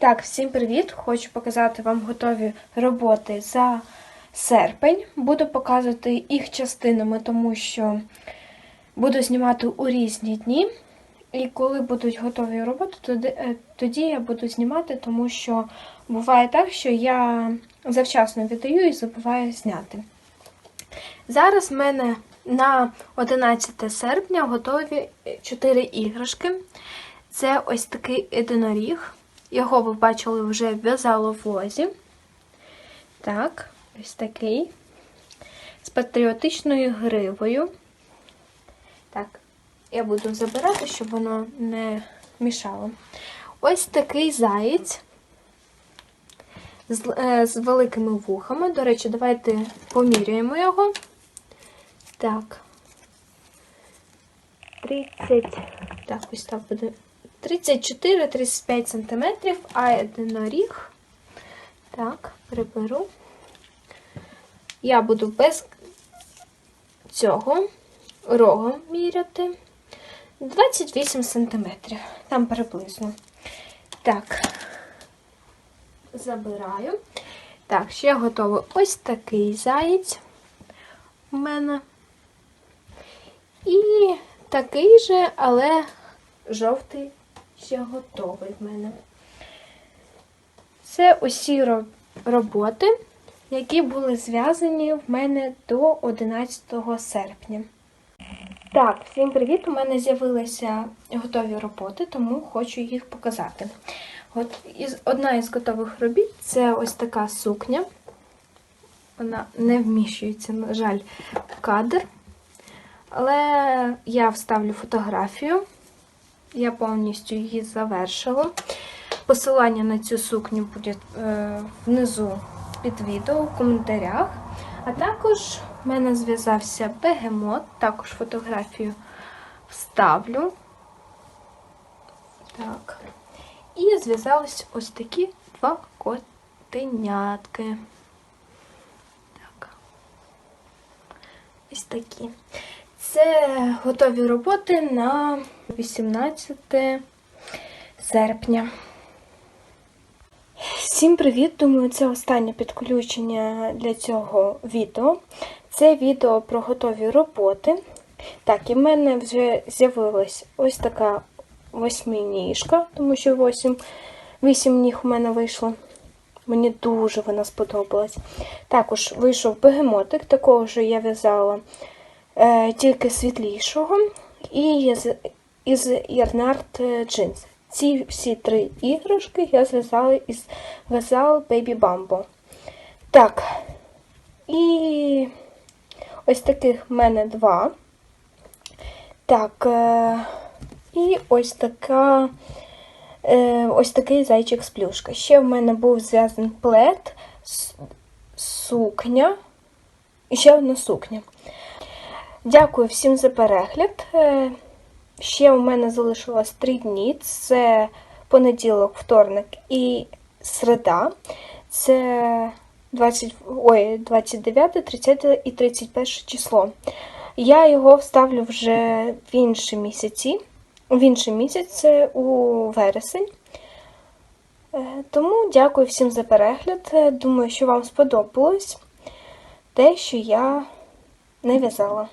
Так, всім привіт! Хочу показати вам готові роботи за серпень. Буду показувати їх частинами, тому що буду знімати у різні дні. І коли будуть готові роботи, тоді, е, я буду знімати, тому що буває так, що я завчасно віддаю і забуваю зняти. Зараз в мене на 11 серпня готові 4 іграшки. Це ось такий единоріг. Його ви бачили вже в'язало в лозі. Так, ось такий. З патріотичною гривою. Так, я буду забирати, щоб воно не мішало. Ось такий заєць з, е, з великими вухами. До речі, давайте поміряємо його. Так. 30. Так, ось так буде. 34-35 см, а единоріг. Так, приберу. Я буду без цього рогом міряти. 28 см. Там приблизно. Так, забираю. Так, ще готовий ось такий заєць у мене. І такий же, але жовтий ще готовий в мене. Це усі роботи, які були зв'язані в мене до 11 серпня. Так, всім привіт! У мене з'явилися готові роботи, тому хочу їх показати. От із, одна із готових робіт це ось така сукня. Вона не вміщується, на жаль, в кадр. Але я вставлю фотографію. Я повністю її завершила. Посилання на цю сукню буде е, внизу під відео в коментарях. А також в мене зв'язався бегемот, також фотографію вставлю. Так. І зв'язались ось такі два котенятки. Так. Ось такі. Це готові роботи на 18 серпня. Всім привіт! Думаю, це останнє підключення для цього відео. Це відео про готові роботи. Так, і в мене вже з'явилась ось така восьминіжка, тому що 8, 8 ніг у мене вийшло. Мені дуже вона сподобалась. Також вийшов бегемотик, такого ж я в'язала тільки світлішого, і із Ярнард джинс. Ці всі три іграшки я зв'язала із в'язала Baby Bumbo. Так, і ось таких в мене два. Так, е, і ось така. Е, ось такий зайчик з плюшка. Ще в мене був зв'язаний плед, сукня і ще одна сукня. Дякую всім за перегляд. Е, Ще у мене залишилось три дні. Це понеділок, вторник і середа. Це 20, ой, 29, 30 і 31 число. Я його вставлю вже в інші місяці. В інший місяць у вересень. Е, Тому дякую всім за перегляд. Е, Думаю, що вам сподобалось те, що я не в'язала.